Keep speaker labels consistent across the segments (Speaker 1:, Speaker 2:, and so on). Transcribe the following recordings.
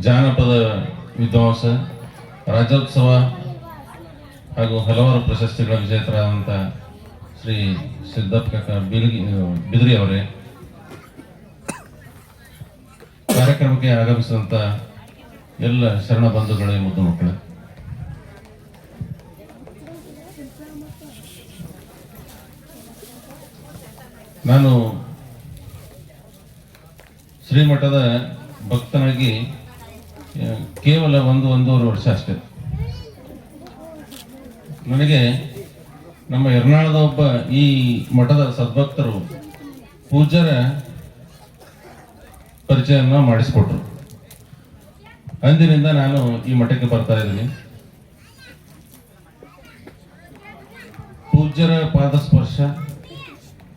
Speaker 1: ಜಾನಪದ ವಿದ್ವಾಂಸ, ರಾಜ್ಯೋತ್ಸವ ಹಾಗೂ ಹಲವಾರು ಪ್ರಶಸ್ತಿಗಳ ವಿಜೇತರಾದಂಥ ಶ್ರೀ ಸಿದ್ದಪ್ಪ ಬಿಲ್ಗಿ ಬಿದ್ರಿ ಅವರೇ. ಕಾರ್ಯಕ್ರಮಕ್ಕೆ ಆಗಮಿಸಿದಂಥ ಎಲ್ಲ ಶರಣ ಬಂಧುಗಳೇ ಮುದ್ದು ಮಕ್ಕಳೇ. ನಾನು ಶ್ರೀಮಠದ ಭಕ್ತನಾಗಿ ಕೇವಲ ಒಂದು ಒಂದೂವರೆ ವರ್ಷ ಅಷ್ಟೇ. ನನಗೆ ನಮ್ಮ ಎರ್ನಾಳದ ಒಬ್ಬ ಈ ಮಠದ ಸದ್ಭಕ್ತರು ಪೂಜ್ಯರ ಪರಿಚಯನ ಮಾಡಿಸಿಕೊಟ್ರು. ಅಂದಿನಿಂದ ನಾನು ಈ ಮಠಕ್ಕೆ ಬರ್ತಾ ಇದ್ದೀನಿ. ಪೂಜ್ಯರ ಪಾದ ಸ್ಪರ್ಶ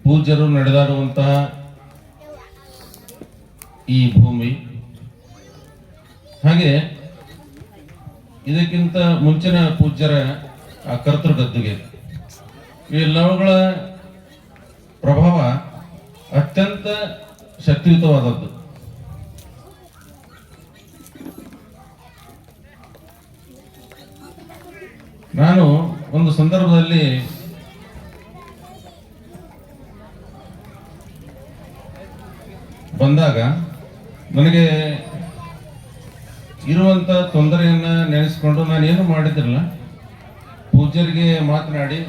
Speaker 1: ಪೂಜ್ಯರು ನಡೆದಾಡುವಂತಹ ಈ ಭೂಮಿ ಹಾಗೆ ಇದಕ್ಕಿಂತ ಮುಂಚಿನ ಪೂಜ್ಯರ, ಆ ಕರ್ತೃ ಗದ್ದುಗೆ ಇವೆಲ್ಲವುಗಳ ಪ್ರಭಾವ ಅತ್ಯಂತ ಶಕ್ತಿಯುತವಾದದ್ದು. ನಾನು ಒಂದು ಸಂದರ್ಭದಲ್ಲಿ ಬಂದಾಗ ನನಗೆ ಇರುವಂತ ತೊಂದರೆಯನ್ನ ನೆನೆಸ್ಕೊಂಡು ನಾನು ಏನು ಮಾಡಿದ್ರಲ್ಲ, ಪೂಜ್ಯರಿಗೆ ಮಾತನಾಡಿ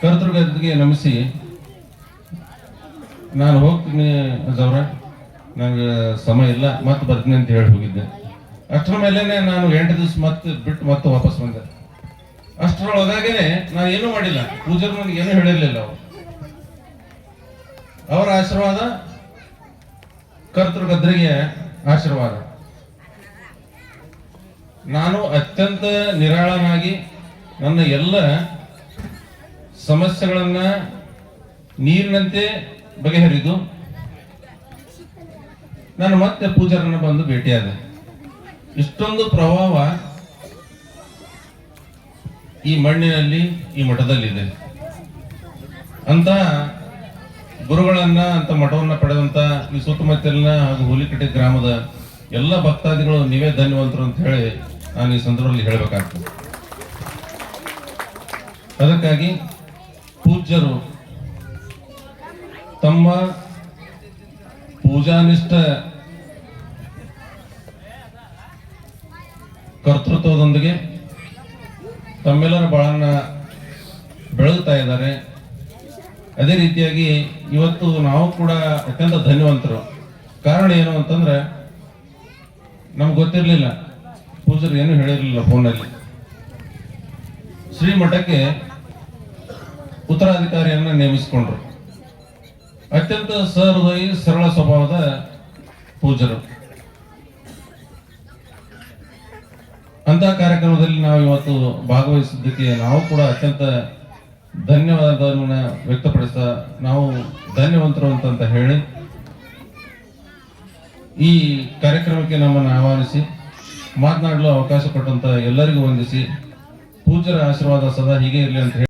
Speaker 1: ಕರ್ತೃಗದ್ದಿಗೆ ನಮಿಸಿ, ನಾನು ಹೋಗ್ತೀನಿ ಅಜವ್ರ ನನಗೆ ಸಮಯ ಇಲ್ಲ ಮತ್ತೆ ಬರ್ತೀನಿ ಅಂತ ಹೇಳಿ ಹೋಗಿದ್ದೆ. ಅಷ್ಟರ ಮೇಲೆನೆ ನಾನು ಎಂಟು ದಿವಸ ಮತ್ತೆ ಬಿಟ್ಟು ಮತ್ತೆ ವಾಪಸ್ ಬಂದೆ. ಅಷ್ಟರೊಳಗಾಗೇನೆ ನಾನು ಏನೂ ಮಾಡಿಲ್ಲ ಪೂಜರು ನನಗೆ ಏನೂ ಹೇಳಿರ್ಲಿಲ್ಲ ಅವರು. ಅವರ ಆಶೀರ್ವಾದ ಕರ್ತೃಗದ್ರಿಗೆ ಆಶೀರ್ವಾದ. ನಾನು ಅತ್ಯಂತ ನಿರಾಳನಾಗಿ ನನ್ನ ಎಲ್ಲ ಸಮಸ್ಯೆಗಳನ್ನ ನೀರಿನಂತೆ ಬಗೆಹರಿದು ನಾನು ಮತ್ತೆ ಪೂಜಾರನ್ನ ಬಂದು ಭೇಟಿಯಾದೆ. ಇಷ್ಟೊಂದು ಪ್ರಭಾವ ಈ ಮಣ್ಣಿನಲ್ಲಿ ಈ ಮಠದಲ್ಲಿದೆ. ಅಂತ ಗುರುಗಳನ್ನ ಅಂತ ಮಠವನ್ನ ಪಡೆದಂತ ಈ ಸುತ್ತಮುತ್ತಲಿನ ಹಾಗೂ ಹುಲಿಕಟ್ಟೆ ಗ್ರಾಮದ ಎಲ್ಲ ಭಕ್ತಾದಿಗಳು ನೀವೇ ಧನ್ಯವಂತರು ಅಂತ ಹೇಳಿ ನಾನು ಈ ಸಂದರ್ಭದಲ್ಲಿ ಹೇಳಬೇಕಾಗ್ತದೆ. ಅದಕ್ಕಾಗಿ ಪೂಜ್ಯರು ತಮ್ಮ ಪೂಜಾನಿಷ್ಠ ಕರ್ತೃತ್ವದೊಂದಿಗೆ ತಮ್ಮೆಲ್ಲರ ಬಾಳನ್ನ ಬೆಳಗ್ತಾ ಇದ್ದಾರೆ. ಅದೇ ರೀತಿಯಾಗಿ ಇವತ್ತು ನಾವು ಕೂಡ ಅತ್ಯಂತ ಧನ್ಯವಂತರು. ಕಾರಣ ಏನು ಅಂತಂದ್ರೆ, ನಮ್ಗೆ ಗೊತ್ತಿರಲಿಲ್ಲ. ಪೂಜರು ಏನು ಹೇಳಿರಲಿಲ್ಲ ಫೋನಲ್ಲಿ? ಶ್ರೀಮಠಕ್ಕೆ ಉತ್ತರಾಧಿಕಾರಿಯನ್ನ ನೇಮಿಸಿಕೊಂಡ್ರು. ಅತ್ಯಂತ ಸಹೃದಯಿ, ಸರಳ ಸ್ವಭಾವದ ಪೂಜರು ಅಂತ ಕಾರ್ಯಕ್ರಮದಲ್ಲಿ ನಾವು ಇವತ್ತು ಭಾಗವಹಿಸಿದ್ದಕ್ಕೆ ನಾವು ಕೂಡ ಅತ್ಯಂತ ಧನ್ಯವಾದವನ್ನು ವ್ಯಕ್ತಪಡಿಸ್ತಾ ನಾವು ಧನ್ಯವಂತರು ಅಂತ ಹೇಳಿ ಈ ಕಾರ್ಯಕ್ರಮಕ್ಕೆ ನಮ್ಮನ್ನು ಆಹ್ವಾನಿಸಿ. ಮಾತನಾಡಲು ಅವಕಾಶ ಕೊಟ್ಟಂತ ಎಲ್ಲರಿಗೂ ವಂದಿಸಿ ಪೂಜ್ಯರ ಆಶೀರ್ವಾದ ಸದಾ ಹೀಗೆ ಇರಲಿ ಅಂತ ಹೇಳಿ.